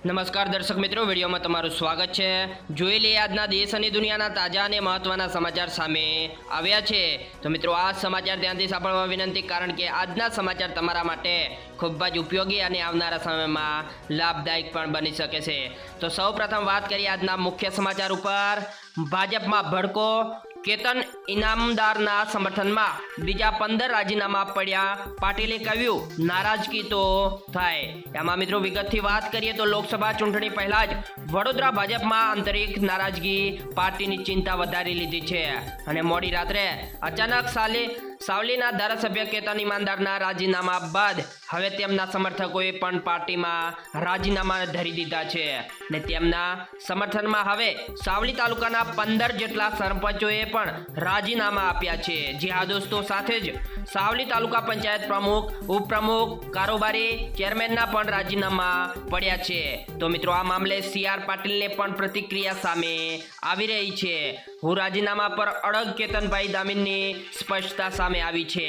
નમસ્કાર દર્શક મિત્રો, વિડીયોમાં તમારું સ્વાગત છે. જોઈ લઈએ આજના દેશ અને દુનિયાના તાજા અને મહત્વના સમાચાર સામે આવ્યા છે. તો મિત્રો, આ સમાચાર ધ્યાનથી સાંભળવા વિનંતી, કારણ કે આજના સમાચાર તમારા માટે ખૂબ જ ઉપયોગી અને આવનારા સમયમાં લાભદાયક પણ બની શકે છે. તો સૌપ્રથમ વાત કરીએ આજના મુખ્ય સમાચાર ઉપર. ભાજપમાં ભડકો કેતન ઇનામદારના સમર્થનમાં બીજા પંદર રાજીનામા પડ્યા. પાટીલે કહ્યું નારાજગી તો થાય. એમાં મિત્રો વિગતથી વાત કરીએ તો લોકસભા ચૂંટણી પહેલા જ વડોદરા ભાજપમાં આંતરિક નારાજગી પાર્ટીની ચિંતા વધારી લીધી છે. અને મોડી રાત્રે અચાનક સાલે સાવલીના ધારાસભ્ય કેતન ઈમાનદારના રાજીનામા બાદ હવે તેમના સમર્થકોએ પણ પાર્ટીમાં રાજીનામા ધરી દીધા છે. ને તેમના સમર્થનમાં હવે સાવલી તાલુકાના પંદર જેટલા સરપંચોએ પણ રાજીનામા આપ્યા છે. જે આ દોસ્તો સાથે જ સાવલી તાલુકા પંચાયત પ્રમુખ, ઉપપ્રમુખ, કારોબારી, ચેરમેનના પણ રાજીનામા પડ્યા છે. તો મિત્રો, આ મામલે સી આર પાટીલને પણ પ્રતિક્રિયા સામે આવી રહી છે. હું રાજીનામા પર અડગ કેતનભાઈ દામીનની સ્પષ્ટતા સામે આવી છે.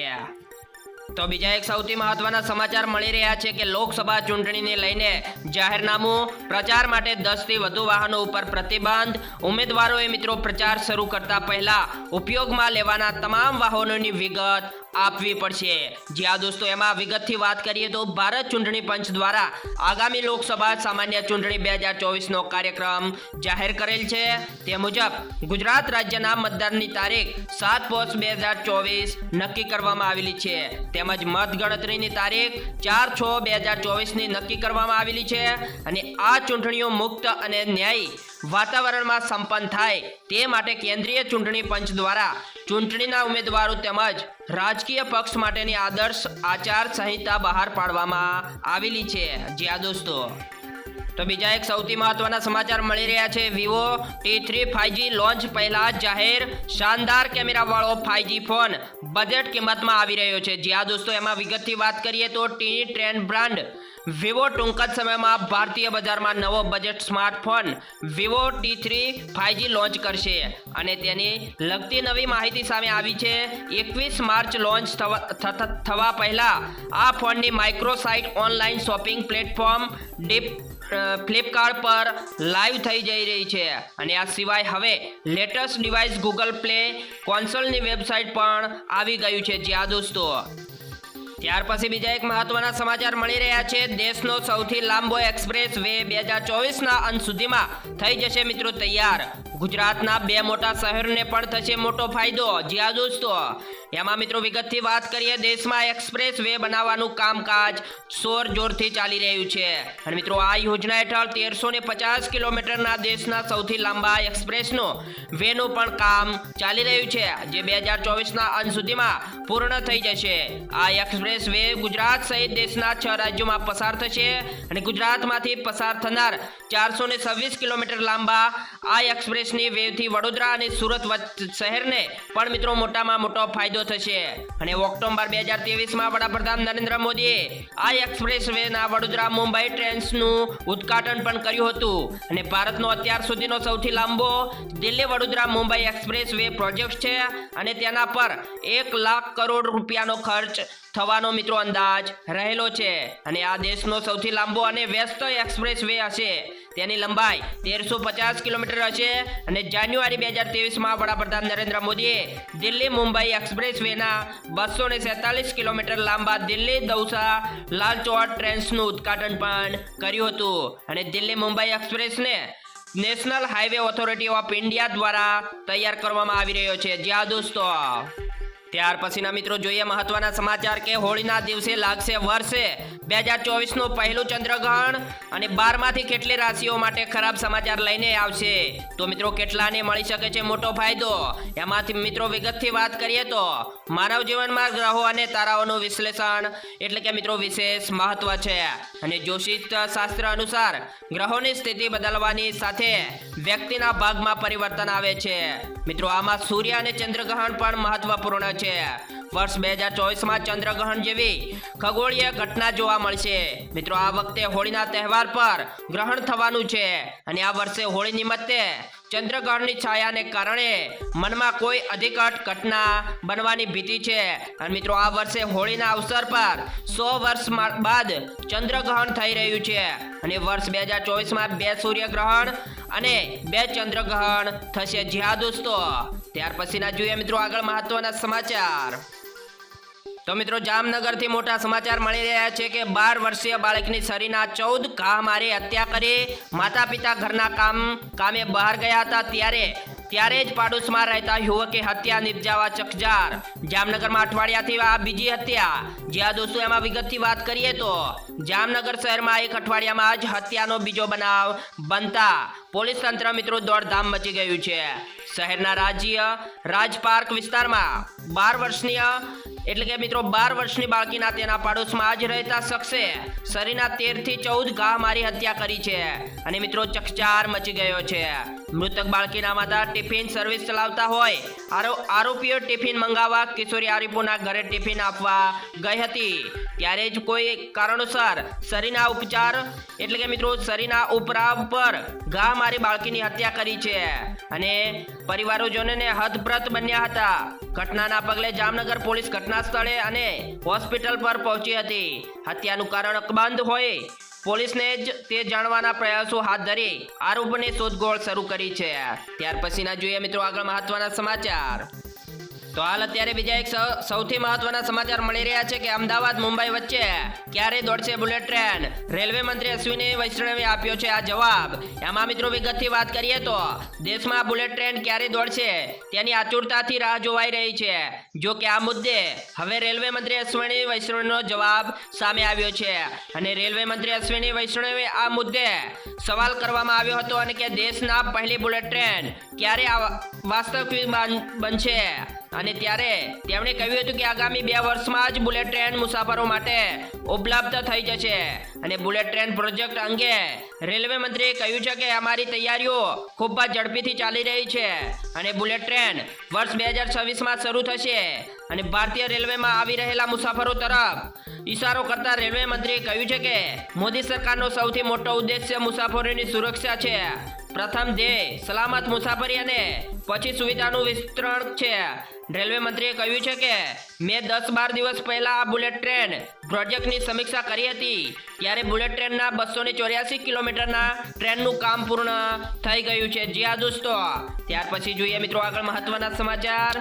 તો બીજા એક સૌથી મહત્વના સમાચાર મળી રહ્યા છે કે લોકસભા ચૂંટણીને લઈને જાહેરનામું પ્રચાર માટે દસથી વધુ વાહનો ઉપર પ્રતિબંધ. ઉમેદવારોએ મિત્રો પ્રચાર શરૂ કરતા પહેલા ઉપયોગમાં લેવાના તમામ વાહનોની વિગત આપવી પડશે. જ્યાં દોસ્તો, એમાં વિગતથી વાત કરીએ તો ભારત ચૂંટણી પંચ દ્વારા આગામી લોકસભા સામાન્ય ચૂંટણી બે હજાર ચોવીસનો કાર્યક્રમ જાહેર કરેલ છે. તે મુજબ ગુજરાત રાજ્યના મતદાનની તારીખ સાત પોસ્ટ બે હજાર ચોવીસ નક્કી કરવામાં આવેલી છે. તેમજ મતગણતરીની તારીખ ચાર છ બે હજાર ચોવીસની નક્કી કરવામાં આવેલી છે. અને આ ચૂંટણીઓ મુક્ત અને ન્યાયી વાતાવરણમાં સંપન્ન થાય તે માટે કેન્દ્રીય ચૂંટણી પંચ દ્વારા ચૂંટણીના ઉમેદવારો તેમજ રાજકીય પક્ષ માટેની આદર્શ આચાર સંહિતા બહાર પાડવામાં આવેલી છે. જ્યાં દોસ્તો તો બીજા એક સૌથી મહત્વના સમાચાર મળી રહ્યા છે. Vivo T three five G launch પહેલા જાહેર શાનદાર કેમેરાવાળો ફાઈવજી ફોન બજેટ કિંમતમાં આવી રહ્યો છે. જ્યાં દોસ્તો, એમાં વિગતથી વાત કરીએ તો ટીની ટ્રેન્ડ બ્રાન્ડ વિવો ટૂંક જ સમયમાં ભારતીય બજારમાં નવો budget smartphone Vivo T three five G launch કરશે અને તેની લગતી નવી માહિતી સામે આવી છે. એકવીસ માર્ચ લોન્ચ થવા પહેલા આ ફોનની microsite online shopping platform deep Flipkart પર લાઈવ થઈ જઈ રહી છે. અને આ સિવાય હવે લેટેસ્ટ ડિવાઇસ ગૂગલ પ્લે કોન્સોલની વેબસાઇટ પણ આવી ગયું છે. જ્યાં દોસ્તો ત્યાર પછી બીજા એક મહત્વના સમાચાર મળી રહ્યા છે. દેશનો સૌથી લાંબો એક્સપ્રેસ વે બે હજાર ચોવીસના અંત સુધીમાં થઈ જશે મિત્રો તૈયાર. ગુજરાતના બે મોટા શહેરને પણ થશે મોટો ફાયદો. જ્યાં દોસ્તો. એમાં મિત્રો વિગતથી વાત કરીએ, દેશમાં એક્સપ્રેસ વે બનાવવાનું કામકાજ સોર જોરથી ચાલી રહ્યું છે. અને મિત્રો આ યોજના હેઠળ તેરસો ને પચાસ કિલોમીટરના દેશના સૌથી લાંબા એક્સપ્રેસનો વેનું પણ કામ ચાલી રહ્યું છે, જે બે હજાર ચોવીસના અંત સુધીમાં પૂર્ણ થઈ જશે. આ એક્સપ્રેસ વે ગુજરાત સહિત દેશના છ રાજ્યોમાં પસાર થશે અને ગુજરાતમાંથી પસાર થનાર ચારસો ને છવ્વીસ કિલોમીટર લાંબા આ એક્સપ્રેસની વેવથી વડોદરા અને સુરત શહેરને પણ મિત્રો મોટામાં મોટો ફાયદો થશે. અને ઓક્ટોબર બે હજાર ત્રેવીસમાં વડાપ્રધાન નરેન્દ્ર મોદીએ આ એક્સપ્રેસ વેના વડોદરા મુંબઈ ટ્રેન્સનું ઉદ્ઘાટન પણ કર્યું હતું. અને ભારતનો અત્યાર સુધીનો સૌથી લાંબો Delhi Vadodara Mumbai express way project છે. અને તેના પર એક લાખ કરોડ રૂપિયાનો ખર્ચ થવાનો મિત્રો અંદાજ રહેલો છે. અને આ દેશનો સૌથી લાંબો અને વ્યસ્ત એક્સપ્રેસ વે હશે. તેની લંબાઈ તેરસો પચાસ કિલોમીટર હશે અને જાન્યુઆરી બે હજાર ત્રેવીસમાં વડાપ્રધાન નરેન્દ્ર મોદીએ દિલ્હી મુંબઈ એક્સપ્રેસ વેના બસો ને સેતાલીસ કિલોમીટર લાંબા દિલ્હી દૌસા લાલચોટ ટ્રેન્સનું ઉદ્ઘાટન પણ કર્યું હતું. અને Delhi Mumbai એક્સપ્રેસને national highway authority of India દ્વારા તૈયાર કરવામાં આવી રહ્યો છે. જ્યાં દોસ્તો. ત્યાર પછીના મિત્રો જોઈએ મહત્વના સમાચાર કે હોળીના દિવસે લાગશે વર્ષે. બે હજાર ચોવીસનું પહેલું ચંદ્રગ્રહણ અને બારમાંથી કેટલી રાશિઓ માટે ખરાબ સમાચાર લઈને આવશે? તો મિત્રો કેટલાને મળી શકે છે મોટો ફાયદો? એમાંથી મિત્રો વિગતથી વાત કરીએ તો માનવ જીવનમાં ગ્રહો અને તારાઓનું વિશ્લેષણ એટલે કે મિત્રો વિશેષ મહત્વ છે. અને જ્યોતિષ શાસ્ત્ર અનુસાર ગ્રહોની સ્થિતિ બદલવાની સાથે વ્યક્તિના ભાગમાં પરિવર્તન આવે છે. મિત્રો આમાં સૂર્ય અને ચંદ્રગ્રહણ પણ મહત્વપૂર્ણ છે વર્ષ બે હજાર ચોવીસમાં ચંદ્રગ્રહણ જેવી ખગોળીય ઘટના જોવા મળશે. મિત્રો, આ વખતે હોળીના તહેવાર પર ગ્રહણ થવાનું છે અને આ વર્ષે હોળી નિમિત્તે ચંદ્રગ્રહણની છાયાને કારણે મનમાં કોઈ અધિકટ ઘટના બનવાની ભીતિ છે. અને મિત્રો, આ વર્ષે હોળીના અવસર પર સો વર્ષ બાદ ચંદ્રગ્રહણ થઈ રહ્યું છે. અને વર્ષ બે હજાર ચોવીસમાં બે સૂર્યગ્રહણ અને બે ચંદ્રગ્રહણ થશે જી હા દોસ્તો. ત્યાર પછીના જોઈએ મિત્રો આગળ મહત્વના સમાચાર. તો મિત્રો જામનગરથી મોટા સમાચાર મળી રહ્યા છે કે બાર વર્ષીય બાળકની શરીરના ચૌદ ઘા મારી હત્યા કરી માતા પિતા ઘરના કામ કામે બહાર ગયા હતા ત્યારે ત્યારે જ પાડોશમાં રહેતા યુવકે હત્યા નિપજાવા ચકજાર જામનગરમાં અઠવાડિયાથી આ બીજી હત્યા. જ્યાં દોસ્તો એમાં વિગતથી વાત કરીએ તો, જામનગર શહેરમાં એક અઠવાડિયામાં જ હત્યાનો બીજો બનાવ બનતા પોલીસ તંત્ર મિત્રો દોડધામ મચી ગયું છે. શહેરના રાજ્ય રાજપાર્ક વિસ્તારમાં બાર વર્ષનીય એટલે કે મિત્રો, બાર વર્ષની બાળકીના તેના પાડોશમાં જ રહેતા શખ્સે શરીરના તેરથી ચૌદ ઘા મારી હત્યા કરી છે. અને મિત્રો, ચકચાર મચી ગયો છે. મૃતક બાળકીના માતા ટિફિન સર્વિસ ચલાવતા હોય, આરો- આરોપીઓ ટિફિન મંગાવવા કિશોરી આરીફોના ઘરે ટિફિન આપવા ગઈ હતી. ત્યારે જ કોઈ કારણોસર શરીરના ઉપચાર, એટલે કે મિત્રો, શરીરના ઉપરા પર ઘા મારી બાળકીની હત્યા કરી છે. અને પરિવારોજનોને હદપ્રત બન્યા હતા. ઘટનાના પગલે જામનગર પોલીસ ઘટના સ્થળે અને હોસ્પિટલ પર પહોંચી હતી. હત્યાનું કારણ અકબંધ હોય, પોલીસને જ તે જાણવાના પ્રયાસો હાથ ધરી આરોપની શોધખોળ શરૂ કરી છે. ત્યાર પછીના જોઈએ મિત્રો આગળ મહત્વના સમાચાર. તો હાલ અત્યારે બીજા એક સૌથી મહત્વના સમાચાર મળી રહ્યા છે કે અમદાવાદ, મુંબઈ વચ્ચે ક્યારે દોડશે બુલેટ ટ્રેન? રેલવે મંત્રી અશ્વિની વૈષ્ણવે આપ્યો છે આ જવાબ. એમાં મિત્રો વિગતથી વાત કરીએ તો, દેશમાં બુલેટ ટ્રેન ક્યારે દોડશે? તેની આતુરતાથી રાહ જોવાઈ રહી છે. જો કે આ મુદ્દે હવે રેલવે મંત્રી અશ્વિની વૈષ્ણવનો જવાબ સામે આવ્યો છે. અને રેલવે મંત્રી અશ્વિની વૈષ્ણવે આ મુદ્દે સવાલ કરવામાં આવ્યો હતો અને કે દેશના પહેલી બુલેટ ટ્રેન ક્યારે વાસ્તવિક બન- બનશે? અને ત્યારે તેમણે કહ્યું હતું કે આગામી બે વર્ષમાં જ બુલેટ ટ્રેન મુસાફરો માટે ઉપલબ્ધ થઈ જશે. અને બુલેટ ટ્રેન પ્રોજેક્ટ અંગે રેલવે મંત્રીએ કહ્યું છે કે અમારી તૈયારીઓ ખૂબ જ ઝડપીથી ચાલી રહી છે અને બુલેટ ટ્રેન વર્ષ બે હજાર છવ્વીસમાં શરૂ થશે. અને ભારતીય રેલવેમાં આવી રહેલા મુસાફરો તરફ ઈશારો કરતા રેલવે મંત્રીએ કહ્યું છે કે મોદી સરકારનો સૌથી મોટો ઉદ્દેશ્ય મુસાફરોની સુરક્ષા છે. પ્રથમ ધ્યેય સલામત મુસાફરી અને પછી સુવિધાનું વિસ્તરણ છે. રેલવે મંત્રીએ કહ્યું છે કે, મેં દસ બાર દિવસ પહેલા આ બુલેટ ટ્રેન પ્રોજેક્ટની સમીક્ષા કરી હતી. ત્યારે બુલેટ ટ્રેનના બસો ને ચોર્યાસી કિલોમીટરના ટ્રેનનું કામ પૂર્ણ થઈ ગયું છે. જી હા, દોસ્તો. ત્યાર પછી જોઈએ મિત્રો આગળ મહત્વના સમાચાર.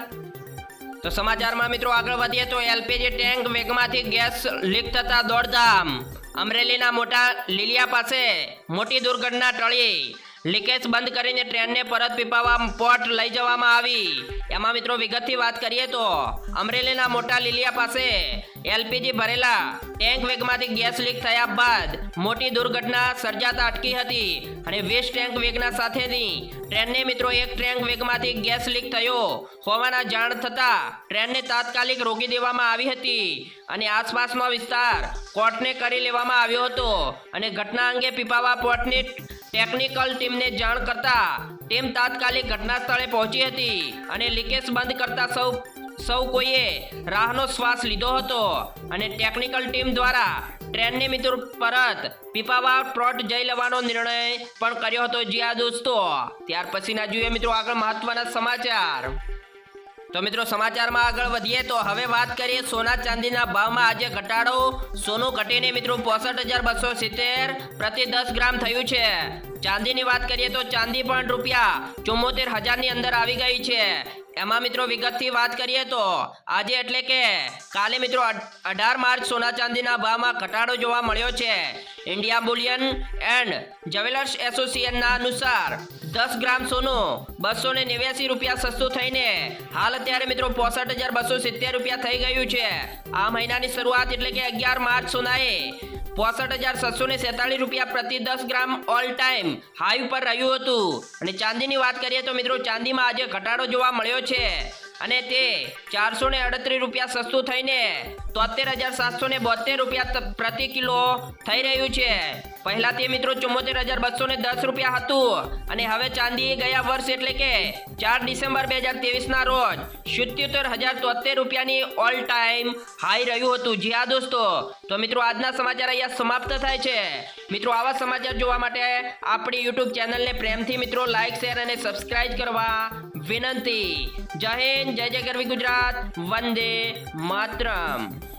તો સમાચારમાં મિત્રો આગળ વધીએ તો એલપીજી ટેન્ક વેગમાંથી ગેસ લીક થતા દોડધામ. અમરેલીના મોટા લીલિયા પાસે મોટી દુર્ઘટના ટળી. લીકેજ બંધ કરીને ટ્રેનને પરત પીપાવા પોર્ટ લઈ જવામાં આવી. એમાં મિત્રો વિગતથી વાત કરીએ તો, અમરેલીના મોટા લીલિયા પાસે એલપીજી ભરેલા ટેન્ક વેગમાંથી ગેસ લીક થયા બાદ મોટી દુર્ઘટના સર્જાતા અટકી હતી અને વીસ ટેન્ક વેગના સાથેની ટ્રેનને મિત્રો એક ટેન્ક વેગમાંથી ગેસ લીક થયો હોવાના જાણ થતાં ટ્રેનને તાત્કાલિક રોકી દેવામાં આવી હતી અને આસપાસનો વિસ્તાર કોર્ટને કરી લેવામાં આવ્યો હતો અને ઘટના અંગે પીપાવા પોર્ટની ટેકનિકલ ટીમને જાણ કરતા ટીમ તાત્કાલિક ઘટના સ્થળે પહોંચી હતી અને લીકેજ બંધ કરતા સૌ સૌ કોઈએ રાહનો શ્વાસ લીધો હતો અને ટેકનિકલ ટીમ દ્વારા ટ્રેનને મિત્રો પરત પીપાવા પ્લોટ જઈ લેવાનો નિર્ણય પણ કર્યો હતો. જ્યાં દોસ્તો, ત્યાર પછીના જોઈએ મિત્રો આગળ મહત્વના સમાચાર. તો મિત્રો સમાચારમાં આગળ વધીએ તો હવે વાત કરીએ સોના ચાંદીના ભાવમાં. આજે ઘટાડો સોનું ઘટીને મિત્રો પોસઠ હજાર બસો સિત્તેર પ્રતિ દસ ગ્રામ થયું છે. ચાંદીની વાત કરીએ તો ચાંદી પણ રૂપિયા ચુમ્મોતેર હજારની અંદર આવી ગઈ છે. એમાં મિત્રો વિગતથી વાત કરીએ તો આજે એટલે કે કાલે મિત્રો અઢાર માર્ચ સોના ચાંદીના ભાવમાં ઘટાડો જોવા મળ્યો છે. ઇન્ડિયા બુલિયન એન્ડ જ્વેલર્સ એસોસિએશનના અનુસાર દસ ગ્રામ સોનું બસો ને નેવ્યાસી રૂપિયા સસ્તું થઈને હાલ અત્યારે મિત્રો પોસઠ હજાર બસો સિત્તેર રૂપિયા થઈ ગયું છે. આ મહિનાની શરૂઆત એટલે કે અગિયાર માર્ચ સોનાએ પોસઠ હજાર છસો ને સેતાલીસ રૂપિયા પ્રતિ દસ ગ્રામ ઓલ ટાઈમ હાઈ પર રહ્યું હતું. અને ચાંદીની વાત કરીએ તો મિત્રો, ચાંદીમાં આજે ઘટાડો જોવા મળ્યો છે. અને તે ચારસો ને અડત્રીસ રૂપિયા સસ્તું થઈને તોતેર હજાર સાતસો ને બોતેર રૂપિયા પ્રતિ કિલો થઈ રહ્યું છે. પહેલા તે મિત્રો ચુમ્મોતેર હજાર બસો ને દસ રૂપિયા હતું. અને હવે ચાંદી ગયા વર્ષ એટલે કે ચાર ડિસેમ્બર બે હજાર ના રોજ સિત્યોતેર હજાર તોતેર રૂપિયાની ઓલ ટાઈમ હાઈ રહ્યું હતું. જી હા દોસ્તો. તો મિત્રો આજના સમાચાર અહીંયા સમાપ્ત થાય છે. મિત્રો આવા સમાચાર જોવા માટે આપણી યુટ્યુબ ચેનલને પ્રેમથી મિત્રો લાઈક શેર અને સબસ્ક્રાઇબ કરવા વિનંતી. જય હિન્દ જય જય ગરવી ગુજરાત. વંદે માતરમ.